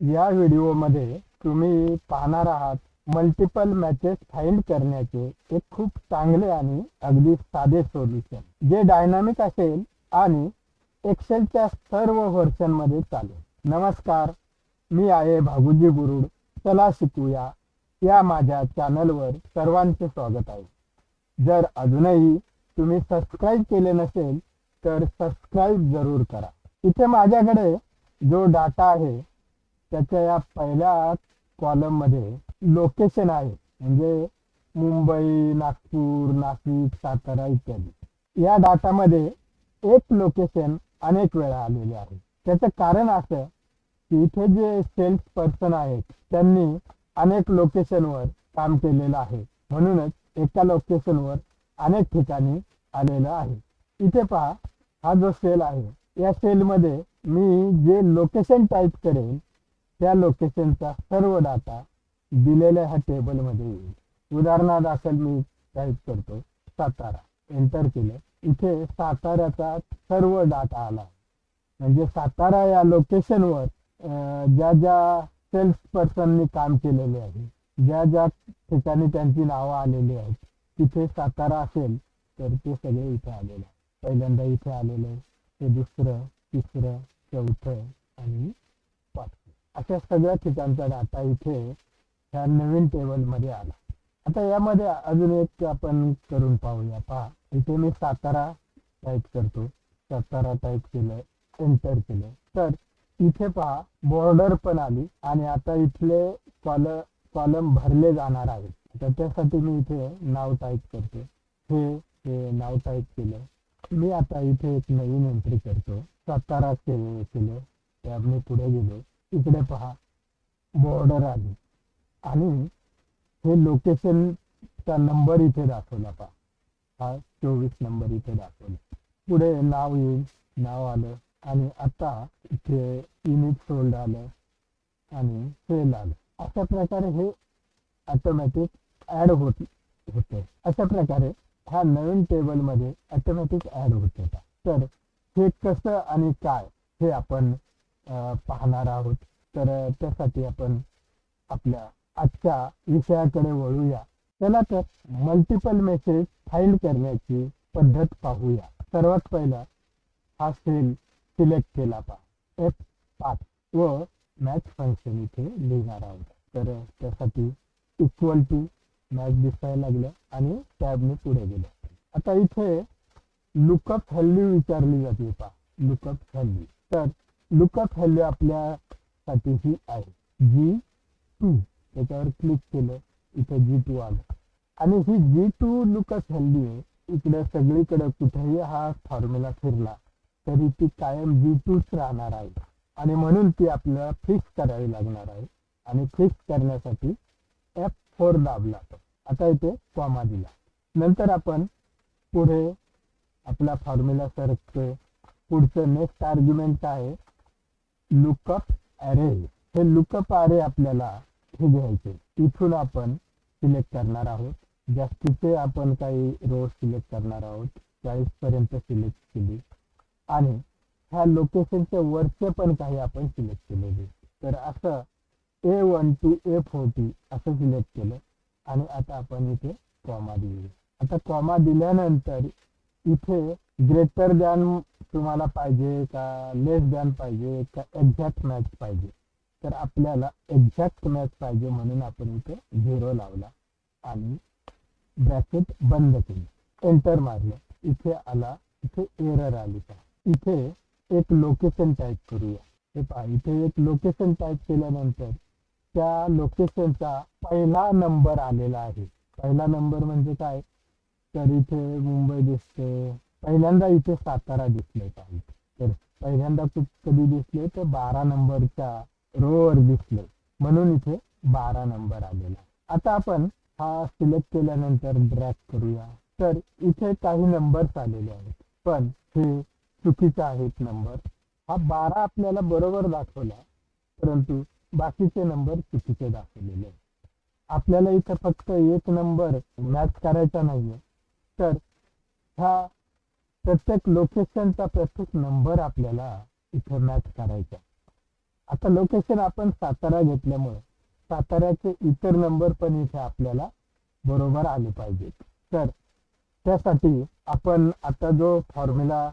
या व्हिडिओमध्ये तुम्ही पाहणार आहात मल्टिपल मॅचेस फाइंड करण्याचे एक खूप चांगले आणि अगदी साधे सोल्युशन जे डायनामिक असेल आणि एक्सेलच्या सर्व व्हर्शनमध्ये चालेल. नमस्कार मी आहे भागुजी गुरुड. चला शिकूया. या माझ्या चॅनलवर सर्वांचे स्वागत आहे. जर अजूनही तुम्ही सबस्क्राईब केले नसेल तर सबस्क्राईब जरूर करा. इथे माझ्याकडे जो डाटा आहे त्याच्या या पहिल्या कॉलममध्ये लोकेशन आहे. म्हणजे मुंबई नागपूर नाशिक सातारा इत्यादी. या डाटामध्ये एक लोकेशन अनेक वेळा आलेले आहे. त्याचं कारण असं की इथे जे सेल्स पर्सन आहेत त्यांनी अनेक लोकेशनवर काम केलेलं आहे. म्हणूनच एका लोकेशनवर अनेक ठिकाणी आलेलं आहे. इथे पहा हा जो सेल आहे या सेलमध्ये मी जे लोकेशन टाईप करेल त्या लोकेशनचा सर्व डाटा दिलेल्या ह्या टेबलमध्ये येईल. उदाहरणादाखल मी टाईप करतो सातारा. एंटर केलं. इथे साताऱ्याचा सर्व डाटा आला. म्हणजे सातारा या लोकेशनवर ज्या ज्या सेल्स पर्सननी काम केलेले आहे ज्या ज्या ठिकाणी त्यांची नावं आलेली आहेत तिथे सातारा असेल तर ते सगळे इथे आलेले आहे पहिल्यांदा इथे आलेलं आहे. हे दुसरं तिसरं चौथं आणि अशा सगळ्या ठिकाणचा डाटा इथे ह्या नवीन टेबलमध्ये आला. आता यामध्ये अजून एक आपण करून पाहूया. पहा इथे मी सातारा टाईप करतो. सातारा टाईप केलं एंटर केलं. तर इथे पहा बॉर्डर पण आली आणि आता इथले कॉल कॉलम भरले जाणार आहेत. तर त्यासाठी मी इथे नाव टाईप करतो. हे हे नाव टाईप केलं. मी आता इथे एक नवीन एंट्री करतो. सातारा केलं केलं. त्या मी पुढे गेलो. इकडे पहा. बॉर्डर आली. आणि हे लोकेशनचा नंबर इथे दाखवला पहा. हा चोवीस नंबर इथे दाखवला. पुढे नाव येईल. नाव आलं. आणि आता इथे युनिट सोल्ड आलं. आणि सेल आलं. अशा प्रकारे हे ऑटोमॅटिक ॲड होत होते. अशा प्रकारे ह्या नवीन टेबलमध्ये ऑटोमॅटिक ॲड होत होता. तर हे कसं आणि काय हे आपण पाहणार आहोत. तर त्यासाठी आपण आपल्या आजच्या विषयाकडे वळूया. चला तर मल्टिपल मेसेज फाईल करण्याची पद्धत पाहूया. सर्वात पहिला हा सेल सिलेक्ट केला पहा. एफ पाच व मॅच फंक्शन इथे लिहिणार आहोत. तर त्यासाठी इक्वल टू मॅच दिसायला लागलं आणि टॅबने पुढे गेलं. आता इथे लुकअप व्हॅल्यू विचारली जाते पहा. लुकअप व्हॅल्यू तर लुकअप व्हॅल्यू आपल्यासाठी ही आहे. जी टू. त्याच्यावर क्लिक केलं इथं जी टू आलं. आणि ही जी टू लुकअप व्हॅल्यू इकडे सगळीकडे कुठेही हा फॉर्म्युला फिरला तरी ती कायम जी टूच राहणार आहे. आणि म्हणून ती आपल्याला फिक्स करावी लागणार आहे. आणि फिक्स करण्यासाठी एफ फोर दाबला आता इथे कॉमा दिला. नंतर आपण पुढे आपला फॉर्म्युला सरकतोय पुढचं नेक्स्ट आर्ग्युमेंट काय आहे? लुकअप ॲरे हे लुकअप अरे आपल्याला हे घ्यायचे. इथून आपण सिलेक्ट करणार आहोत. जास्तीचे आपण काही रो सिलेक्ट करणार आहोत. चाळीस पर्यंत सिलेक्ट केली. आणि ह्या लोकेशनच्या वरचे पण काही आपण सिलेक्ट केलेले. तर असं A one to A forty असं सिलेक्ट केलं. आणि आता आपण इथे कॉमा दिली. आता कॉमा दिल्यानंतर इथे ग्रेटर दॅन तुम्हाला पाहिजे का लेस दॅन पाहिजे का एक्झॅक्ट मॅच पाहिजे? तर आपल्याला एक्झॅक्ट मॅच पाहिजे म्हणून आपण इथे झिरो लावला आणि ब्रॅकेट बंद केली. एंटर मारलं. इथे आला. इथे एरर आली. का इथे एक लोकेशन टाईप करूया. हे पहा इथे एक लोकेशन टाईप केल्यानंतर त्या लोकेशनचा पहिला नंबर आलेला आहे. पहिला नंबर म्हणजे काय? तर इथे मुंबई दिसते पहिल्यांदा इथे सातारा दिसले पाहिजे तर पहिल्यांदा कधी दिसले? तर बारा नंबरच्या रोवर दिसले. म्हणून इथे बारा नंबर आलेला आता आपण हा सिलेक्ट केल्यानंतर ड्रॅग करूया. तर इथे काही नंबर्स आलेले आहेत. पण हे चुकीचे आहेत नंबर हा बारा आपल्याला बरोबर दाखवला परंतु बाकीचे नंबर चुकीचे दाखवलेले आहेत. आपल्याला इथं फक्त एक नंबर मॅच करायचा नाहीये. तर ह्या प्रत्येक लोकेशनचा प्रत्येक नंबर आपल्याला इथे मॅच करायचा. आता लोकेशन आपण सातारा घेतल्यामुळे साताऱ्याचे इतर नंबर पण इथे आपल्याला बरोबर आले पाहिजेत तर त्यासाठी आपण आता जो फॉर्म्युला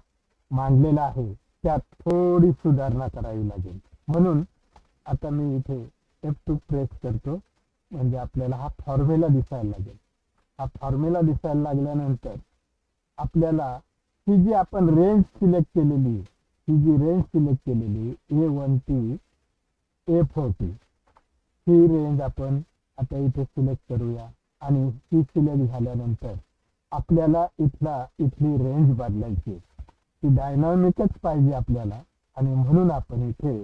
मांडलेला आहे त्यात थोडी सुधारणा करावी लागेल. म्हणून आता मी इथे एफ टू प्रेस करतो. म्हणजे आपल्याला हा फॉर्म्युला दिसायला लागेल. हा फॉर्म्युला दिसायला लागल्यानंतर आपल्याला ही जी आपण रेंज सिलेक्ट केलेली ही जी रेंज सिलेक्ट केलेली A one to A forty he range आपण आता इथे सिलेक्ट करूया. आणि ही सिलेक्ट झाल्यानंतर आपल्याला इथला इथली रेंज बदलायची ती डायनॉमिकच पाहिजे आपल्याला. आणि म्हणून आपण इथे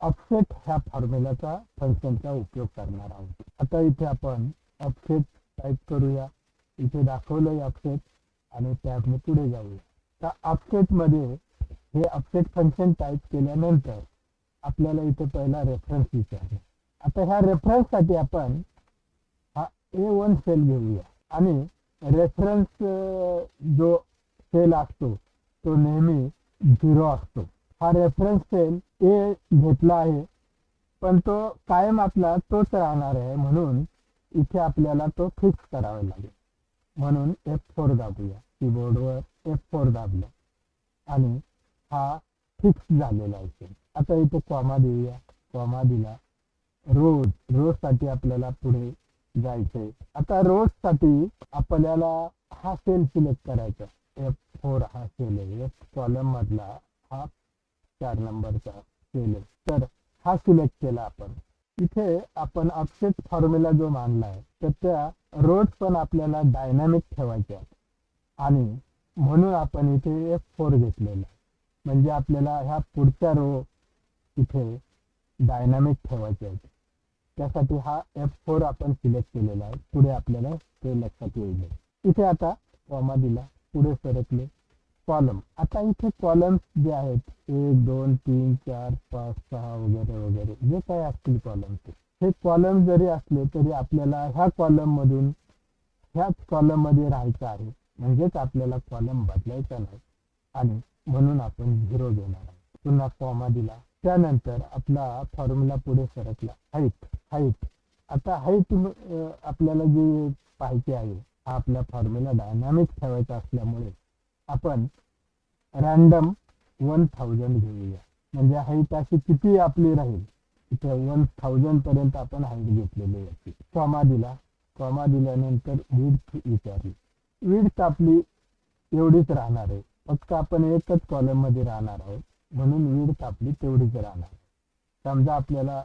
अपसेट ह्या फॉर्म्युलाचा फंक्शनचा उपयोग करणार आहोत. आता इथे आपण अपसेट टाईप करूया. इथे दाखवलंय अपसेट आणि टॅबने पुढे जाऊया तर ऑफसेटमध्ये हे अपडेट फंक्शन टाईप केल्यानंतर आपल्याला इथे पहिला रेफरन्स विचारला आता ह्या रेफरन्ससाठी आपण हा ए वन सेल घेऊया. आणि रेफरन्स जो सेल असतो तो नेहमी झिरो असतो. हा रेफरन्स सेल ए घेतला आहे पण तो कायम आपला तोच राहणार आहे म्हणून इथे आपल्याला तो फिक्स करावा लागेल. म्हणून एफ फोर दाबूया. कीबोर्डवर एफ फोर दाबलं. आणि हा फिक्स झालेला असेल आता इथे कॉमा देऊया. कॉमा दिला. रोज रोजसाठी आपल्याला पुढे जायचंय. आता रोजसाठी आपल्याला हा सेल सिलेक्ट करायचा एफ फोर हा सेल आहे. एफ कॉलम मधला हा चार नंबरचा सेल आहे. तर हा सिलेक्ट केला आपण. इथे आपण अपसेट फॉर्म्युला जो मानला आहे तर त्या रोज पण आपल्याला डायनामिक ठेवायच्या आणि म्हणून आपण इथे एफ फोर घेतलेला आहे. म्हणजे आपल्याला ह्या पुढच्या रो इथे डायनामिक ठेवायचे आहेत त्यासाठी हा एफ फोर आपण सिलेक्ट केलेला आहे. पुढे आपल्याला ते लक्षात येईल. इथे आता कॉमा दिला. पुढे सरकले. कॉलम आता इथे कॉलम्स जे आहेत एक दोन तीन चार पाच सहा वगैरे वगैरे जे काय असतील कॉलम हे कॉलम जरी असले तरी आपल्याला ह्या कॉलम मधून ह्याच कॉलममध्ये राहायचं आहे. म्हणजेच आपल्याला कॉलम बदलायचा नाही. आणि म्हणून आपण झिरो घेणार आहे पुन्हा कॉमा दिला. त्यानंतर आपला फॉर्म्युला पुढे सरकला. हाईट हाईट आता हाईट आपल्याला जी पाहिजे आहे हा आपला फॉर्म्युला डायनामिक ठेवायचा असल्यामुळे आपण रॅन्डम वन थाउजंड घेऊया. म्हणजे हाईट अशी किती आपली राहील? इथे वन थाउजंड पर्यंत आपण हाईट घेतलेली आहे. कॉमा दिला. कॉमा दिल्यानंतर विड्थ विचारली विड्थ आपली एवढीच राहणार आहे. फक्त आपण एकच कॉलममध्ये राहणार आहोत म्हणून विड्थ आपली तेवढीच राहणार समजा आपल्याला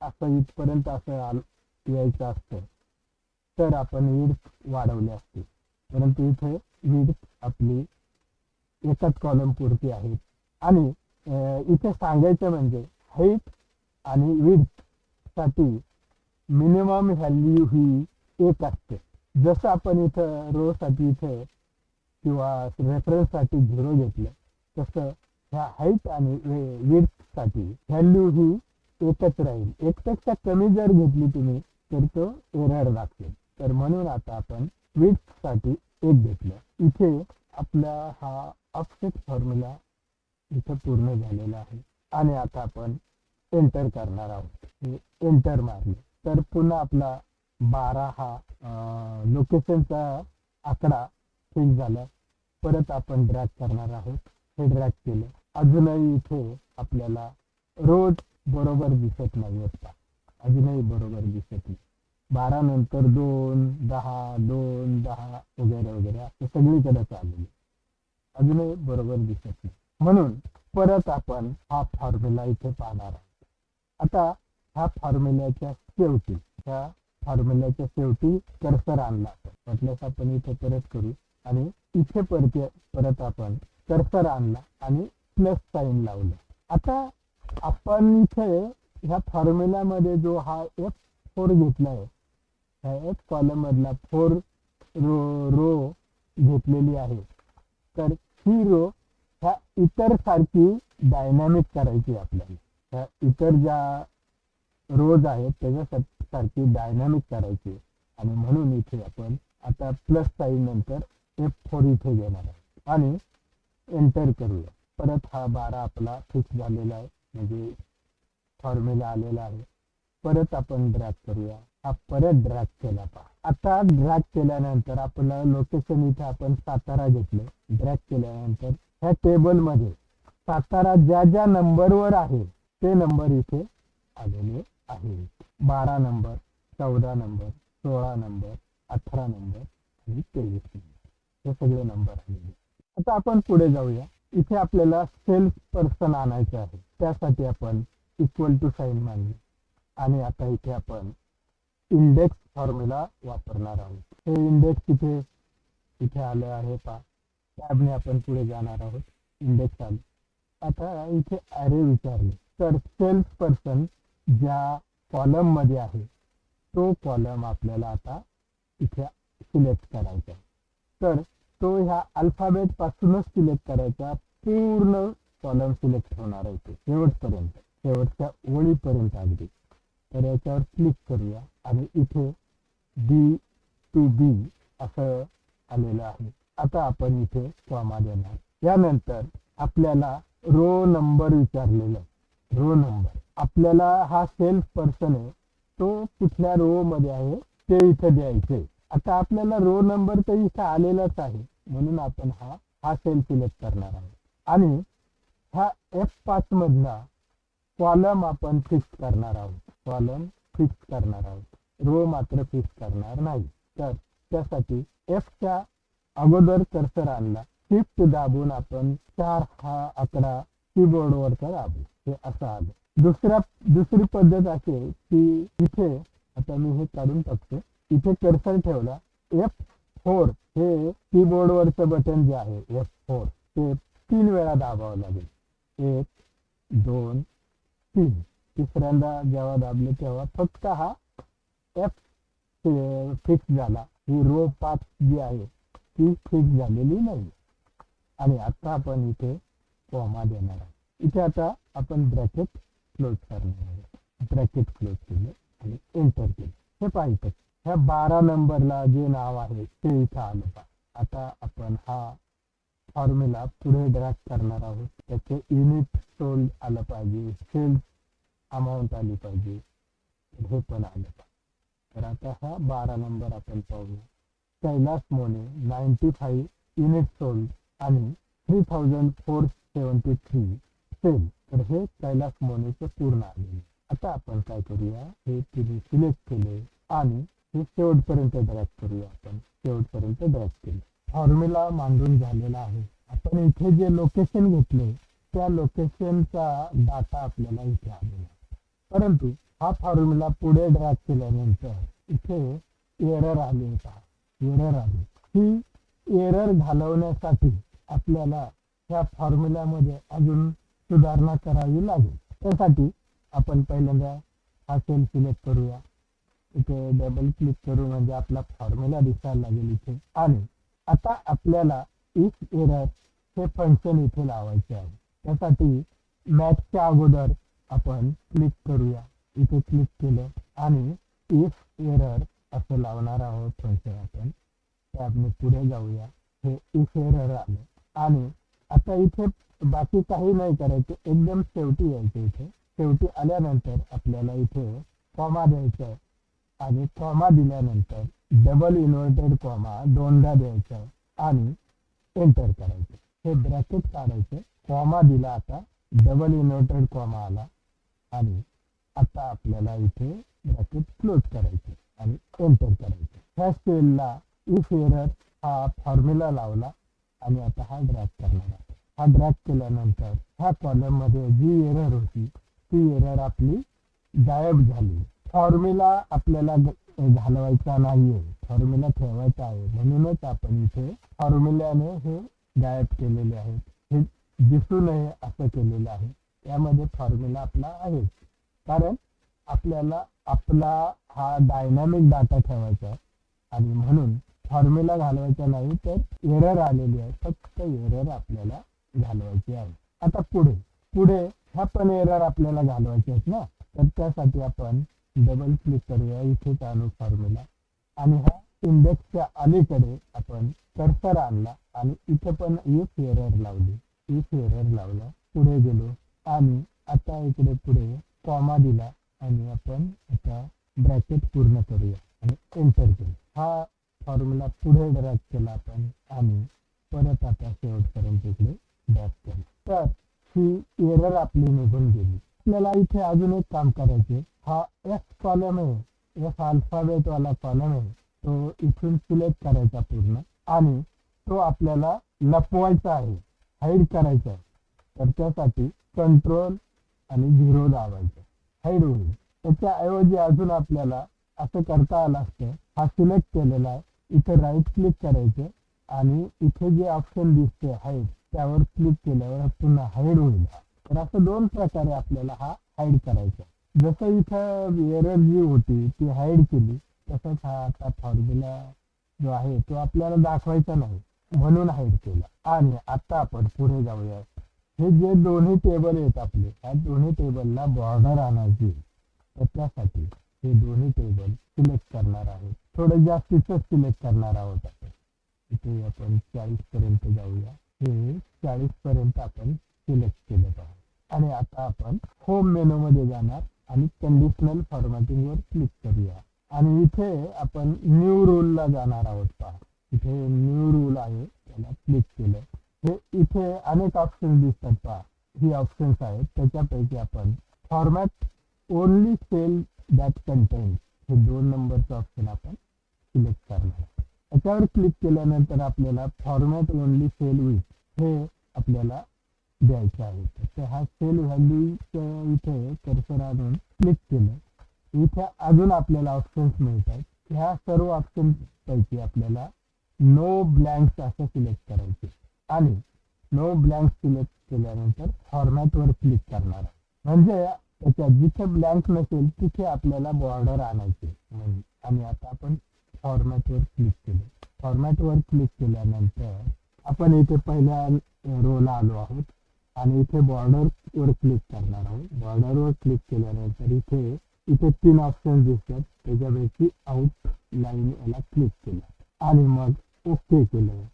असं इथपर्यंत असं यायचं असतं. तर आपण विड्थ वाढवली असते. परंतु इथे विड्थ आपली एकच कॉलम पुरती आहे. आणि इथे सांगायचं म्हणजे हाईट आणि विड्थसाठी मिनिमम व्हॅल्यू ही एक असते. जसं आपण इथं रो साठी इथं किंवा रेफरन्ससाठी झिरो घेतलं तसं ह्या हाईट आणि विड्थसाठी व्हॅल्यू ही एकच राहील. एकपेक्षा कमी जर घेतली तुम्ही तर तो एरर दाखवेल. तर म्हणून आता आपण विड्थसाठी एक घेतलं. इथे आपला हा ऑफसेट फॉर्म्युला इथं पूर्ण झालेला आहे. आणि आता आपण एंटर करणार आहोत. एंटर मारले. तर पुन्हा आपला बारा हा लोकेशनचा आकडा फिक्स झाला. परत आपण ड्रॅग करणार आहोत. हे ड्रॅग केलं. अजूनही इथे आपल्याला रोज बरोबर दिसत नाही असता अजूनही बरोबर दिसत नाही. बारा नंतर दोन दहा दोन दहा वगैरे वगैरे. असं सगळीकडे चाललेलं अजूनही बरोबर दिसत नाही. म्हणून परत आपण हा फॉर्म्युला इथे पाहणार आहोत. आता ह्या फॉर्म्युल्याच्या शेवटी ह्या फॉर्म्युलाच्या शेवटी कर्सर आणला. म्हटल्यास आपण इथे परत करू. आणि इथे परत परत आपण कर्सर आणला आणि प्लस साईन लावलं. आता आपण इथे ह्या फॉर्म्युलामध्ये जो हा एफ फोर घेतलाय ह्या एफ कॉलम मधला फोर रो रो घेतलेली आहे. तर ही रो ह्या इतर सारखी डायनामिक करायची आपल्याला. ह्या इतर ज्या रोज आहेत त्याच्यासाठी सारखी डायनामिक करायची. आणि म्हणून इथे आपण आता प्लस साईन नंतर एफ फोर इथे घेणार आहे. आणि एंटर करूया. परत हा बारा आपला फिक्स झालेला आहे. म्हणजे फॉर्म्युला आलेला आहे. परत आपण ड्रॅग करूया. हा परत ड्रॅग केला पहा. आता ड्रॅग केल्यानंतर आपलं लोकेशन इथे आपण सातारा घेतलं ड्रॅग केल्यानंतर ह्या टेबलमध्ये सातारा ज्या ज्या नंबरवर आहे ते नंबर इथे आलेले आहे. बारा नंबर चौदा नंबर सोळा नंबर अठरा नंबर आणि तेवीस नंबर. हे सगळे नंबर आलेले आता आपण पुढे जाऊया. इथे आपल्याला सेल्फ पर्सन आणायचे आहे. त्यासाठी आपण इक्वल टू साईन मानली. आणि आता इथे आपण इंडेक्स फॉर्म्युला वापरणार आहोत. हे इंडेक्स इथे इथे आले आहे पा टॅबने आपण पुढे जाणार आहोत. इंडेक्स आले. आता इथे अरे विचारले. तर सेल्स पर्सन ज्या कॉलममध्ये आहे तो कॉलम आपल्याला आता इथे सिलेक्ट करायचा आहे. तर तो ह्या अल्फाबेट पासूनच सिलेक्ट करायचा पूर्ण कॉलम सिलेक्ट होणार आहे ते शेवटपर्यंत शेवटच्या ओळीपर्यंत अगदी. तर याच्यावर क्लिक करूया आणि इथे बी टू बी असं आलेलं आहे. आता आपण इथे कॉमा देणार. यानंतर आपल्याला रो नंबर विचारलेला रो नंबर आपल्याला हा सेल्फ पर्सन आहे. तो कुठल्या रो मध्ये आहे ते इथे द्यायचे. आता आपल्याला रो नंबर तर इथे आलेलाच आहे. म्हणून आपण हा हा सेल सिलेक्ट करणार आहोत. आणि ह्या एफ पाच मधला कॉलम आपण फिक्स करणार आहोत. कॉलम फिक्स करणार आहोत. रो मात्र फिक्स करणार नाही. तर त्यासाठी एफच्या अगोदर कर्सर आणला शिफ्ट दाबून आपण चार हा अकरा आकडा तर दाबू. हे असं आलं. दुसऱ्या दुसरी पद्धत अशी आहे की इथे आता मी हे काढून टाकतो इथे कर्सर ठेवला एफ फोर हे कीबोर्डवरचं बटन जे आहे एफ फोर ते तीन वेळा दाबावं लागेल. एक दोन तीन. तिसऱ्यांदा जेव्हा दाबले तेव्हा फक्त हा एफ फिक्स झाला. ही रो पाच जी आहे ती फिक्स झालेली नाही. आणि आता आपण इथे कॉमा देणार आहे इथे आता आपण ब्रॅकेट क्लोज करणार आहे ब्रॅकेट क्लोज केलं आणि एंटर केलं. हे पाहिजे ह्या बारा नंबरला जे नाव आहे ते इथं आलं पहा. आता आपण हा फॉर्म्युला पुढे ड्रॅग करणार आहोत. त्याचे युनिट सोल्ड आलं पाहिजे. सेल्स अमाऊंट आली पाहिजे. हे पण आलं पाहिजे तर आता हा बारा नंबर आपण पाहूया. Kailas Mone ninety five unit sold आणि three thousand four seventy three sale तर हे कैलास मोनेचं पूर्ण आले आता आपण काय करूया? हे तिने सिलेक्ट केले आणि हे शेवटपर्यंत ड्रॅग करूया आपण. शेवटपर्यंत ड्रॅग केले. फॉर्म्युला मांडून झालेला आहे. आपण इथे जे लोकेशन घेतले त्या लोकेशनचा डाटा आपल्याला इथे आलेला परंतु हा फॉर्म्युला पुढे ड्रॅग केल्यानंतर इथे एरर आले होता. एरर आले. ही एरर घालवण्यासाठी आपल्याला ह्या फॉर्म्युल्यामध्ये अजून सुधारणा करावी लागेल. त्यासाठी आपण पहिल्यांदा हा सेल सिलेक्ट करूया. इथे डबल क्लिक करू म्हणजे आपला फॉर्म्युला दिसायला लागेल इथे. आणि आता आपल्याला इफ एरर हे फंक्शन इथे लावायचे आहे. त्यासाठी मॅथच्या अगोदर आपण क्लिक करूया. इथे क्लिक केलं आणि इफ एरर असं लावणार आहोत फंक्शन आपण. टॅबने पुढे जाऊया. हे इफ एरर आलं. आणि आता इथे बाकी काही नाही करायचं. एकदम शेवटी यायचं इथे. शेवटी आल्यानंतर आपल्याला इथे कॉमा द्यायचा आहे आणि कॉमा दिल्यानंतर डबल इन्व्हर्टेड कॉमा दोनदा द्यायचा आणि एंटर करायचं. हे ब्रॅकेट काढायचं. कॉमा दिला आता डबल इन्व्हर्टेड कॉमा आला आणि आता आपल्याला इथे ब्रॅकेट क्लोज करायचे आणि एंटर करायचं. ह्या स्केलला इफ एरर हा फॉर्म्युला लावला आणि आता हा ड्रॅग करणार आहे हा ड्रॅग केल्यानंतर ह्या कॉलममध्ये जी एरर होती ती एरर आपली गायब झाली. फॉर्म्युला आपल्याला घालवायचा नाहीये. फॉर्म्युला ठेवायचा आहे. म्हणूनच आपण इथे फॉर्म्युल्याने हे गायब केलेले आहे. हे दिसू नये असं केलेलं आहे. त्यामध्ये फॉर्म्युला आपला आहे. कारण आपल्याला आपला हा डायनामिक डाटा ठेवायचा आहे. आणि म्हणून फॉर्म्युला घालवायचा नाही तर एरर आलेली आहे. फक्त एरर आपल्याला घालवायची आहे. आता पुढे पुढे ह्या पण एरर आपल्याला घालवायचे आहेत ना? तर त्यासाठी आपण डबल क्लिक करूया इथे चालू फॉर्म्युला आणि ह्या इंडेक्सच्या अलीकडे आपण कर्सर आणला आणि इथे पण इफ एरर लावली. इफ एरर लावला. पुढे गेलो आणि आता इकडे पुढे कॉमा दिला आणि आपण आता ब्रॅकेट पूर्ण करूया आणि एंटर करू हा फॉर्म्युला पुढे ड्रॅग केला आपण आणि परत आता शेवटपर्यंत इकडे ड्रॅग तर ही एरर आपली निघून गेली. आपल्याला इथे अजून एक काम करायचे हा एस कॉलम आहे. एफ अल्फाबेट वाला कॉलम आहे. तो इथून सिलेक्ट करायचा पूर्ण. आणि तो आपल्याला लपवायचा आहे. हाईड करायचा आहे. तर त्यासाठी कंट्रोल आणि झिरो दाबायचं. हाईड होईल. त्याच्याऐवजी अजून आपल्याला असं करता आलं असतं. हा सिलेक्ट केलेला आहे. इथे राईट क्लिक करायचं. आणि इथे जे ऑप्शन दिसते हाईड त्यावर क्लिक केल्यावर पुन्हा हाईड होईल. तर असं दोन प्रकारे आपल्याला हा हाईड करायचा जसं इथं एरर जी होती ती हाईड केली तसंच हा आता फॉर्म्युला जो आहे तो आपल्याला दाखवायचा नाही. म्हणून हाईड केला. आणि आता आपण पुढे जाऊया. हे जे दोन्ही टेबल आहेत आपले ह्या दोन्ही टेबलला बॉर्डर आणायची तर त्यासाठी हे दोन्ही टेबल सिलेक्ट करणार आहोत थोडं जास्तीच सिलेक्ट करणार आहोत आपण. इथे आपण चाळीस पर्यंत जाऊया. हे चाळीस पर्यंत आपण सिलेक्ट केलं पाहिजे आणि आता आपण होम मेनू मध्ये जाणार आणि कंडिशनल फॉर्मॅटिंग वर क्लिक करूया. आणि इथे आपण न्यू रूल ला जाणार आहोत पहा. इथे न्यू रूल आहे त्याला क्लिक केलं. हे इथे अनेक ऑप्शन दिसतात पहा. ही ऑप्शन्स आहेत त्याच्यापैकी आपण format only cell that content हे दोन नंबरचं ऑप्शन आपण सिलेक्ट करणार. आहे. याच्यावर क्लिक केल्यानंतर आपल्याला फॉर्मॅट ओनली सेल विथ हे आपल्याला द्यायचं आहे. तर हा सेल व्हॅल्यू इथे कर्सर आणून क्लिक केलं. इथे अजून आपल्याला ऑप्शन्स मिळतात ह्या सर्व ऑप्शन पैकी आपल्याला नो ब्लँक्स असं सिलेक्ट करायचे आणि नो ब्लँक सिलेक्ट केल्यानंतर फॉर्मॅटवर क्लिक करणार म्हणजे त्याच्यात जिथे ब्लँक नसेल तिथे आपल्याला बॉर्डर आणायचे म्हणजे- आणि आता आपण फॉर्मॅटवर क्लिक केलं. फॉर्मॅटवर क्लिक केल्यानंतर आपण इथे पहिल्या रोला आलो आहोत आणि इथे बॉर्डर वर क्लिक करणार आहोत. बॉर्डरवर क्लिक केल्यानंतर इथे इथे तीन ऑप्शन दिसतात. त्याच्यापैकी आउट लाईन याला क्लिक केलं. आणि मग ओके केलं.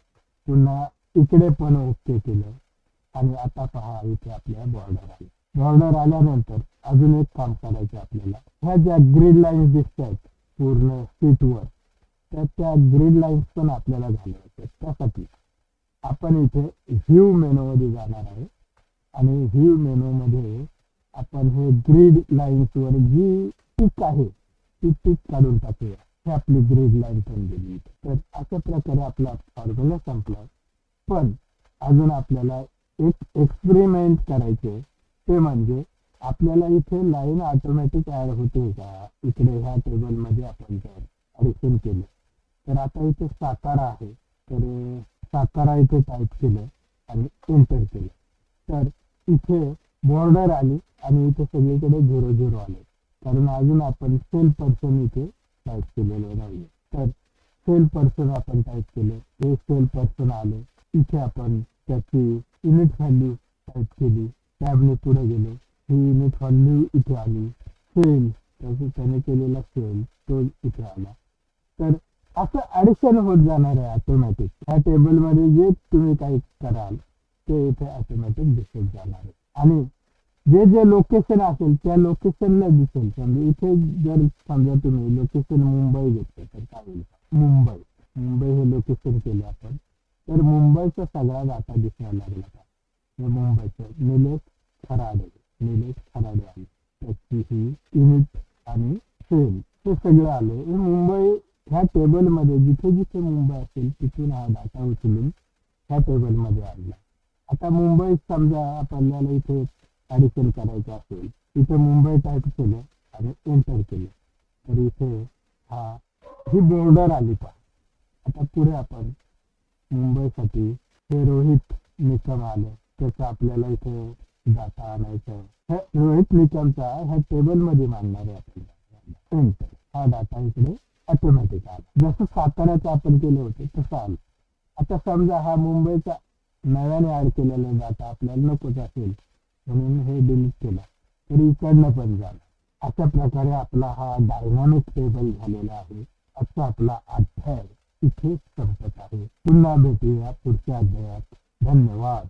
पुन्हा इकडे पण ओके केलं. आणि आता पहा इथे आपल्या बॉर्डर आली. बॉर्डर आल्यानंतर अजून एक काम करायचं आपल्याला. ह्या ज्या ग्रीड लाईन्स दिसतात पूर्ण सीटवर तर त्या ग्रीड लाईन्स पण आपल्याला घालायच्या त्यासाठी आपण इथे व्ह्यू मेनूमध्ये जाणार आहे. आणि व्ह्यू मेनूमध्ये आपण हे ग्रीड लाईन्सवर जी टिक आहे ती टिक काढून टाकूया. हे आपली ग्रीड लाईन पण गेली तर अशा प्रकारे आपला फॉर्म्युला संपला. पण अजून आपल्याला एक एक्सपेरिमेंट करायचे ते म्हणजे आपल्याला इथे लाईन ऑटोमॅटिक ऍड होते का? इकडे ह्या टेबलमध्ये आपण जर ॲडिशन केलं. तर आता इथे सातारा आहे. तर सातारा इथे टाईप केलं आणि एंटर केलं. तर इथे बॉर्डर आली आणि इथे सगळीकडे झिरो झिरो आले. कारण अजून आपण सेल पर्सन इथे टाईप केलेलं नाही तर सेल पर्सन आपण टाईप केलं. हे सेल पर्सन आले. इथे आपण त्याची युनिट व्हॅल्यू टाईप केली. टॅबने पुढे गेलो. ही युनिट व्हॅल्यू इथे आली. सेल त्याने केलेला सेल तो इथे आला. तर असं ऍडिशन होत जाणार आहे ऑटोमॅटिक ह्या टेबलमध्ये जे तुम्ही काही कराल ते इथे ऑटोमॅटिक दिसत जाणार आहे. आणि जे जे लोकेशन असेल त्या लोकेशनला दिसेल. समजा इथे जर समजा तुम्ही लोकेशन मुंबई घेतलं तर काय होईल? मुंबई. मुंबई हे लोकेशन केलं आपण. तर मुंबईचा सगळा डाटा दिसायला लागला का? मुंबईचं निलेश खराडे. निलेश खराडे आले त्याची ही युनिट आणि सेल हे सगळं आले हे मुंबई ह्या टेबलमध्ये जिथे जिथे मुंबई असेल तिथून हा डाटा उचलून ह्या टेबलमध्ये आणला. आता मुंबईत समजा आपल्याला इथे ॲडिशन करायचं असेल इथे मुंबई टाईप केलं आणि एंटर केलं. तर इथे हा ही बॉर्डर आली का आता पुढे आपण मुंबईसाठी हे रोहित निकम आलं. त्याचं आपल्याला इथे डाटा आणायचा आहे. हे रोहित निकमचा ह्या टेबलमध्ये मांडणार आहे आपल्याला. एंटर हा डाटा इकडे ऑटोमॅटिक आला जसं साताऱ्याचं आपण केलं होतं तसं आलं. आता समजा हा मुंबईचा नव्याने ऍड केलेला डाटा आपल्याला नकोच असेल म्हणून हे डिलीट केलं. तरी इकडनं पण झालं. अशा प्रकारे आपला हा डायनामिक टेबल झालेला आहे. असा आपला अध्याय इथे संपत आहे. पुन्हा भेटूया पुढच्या अध्यायात. धन्यवाद.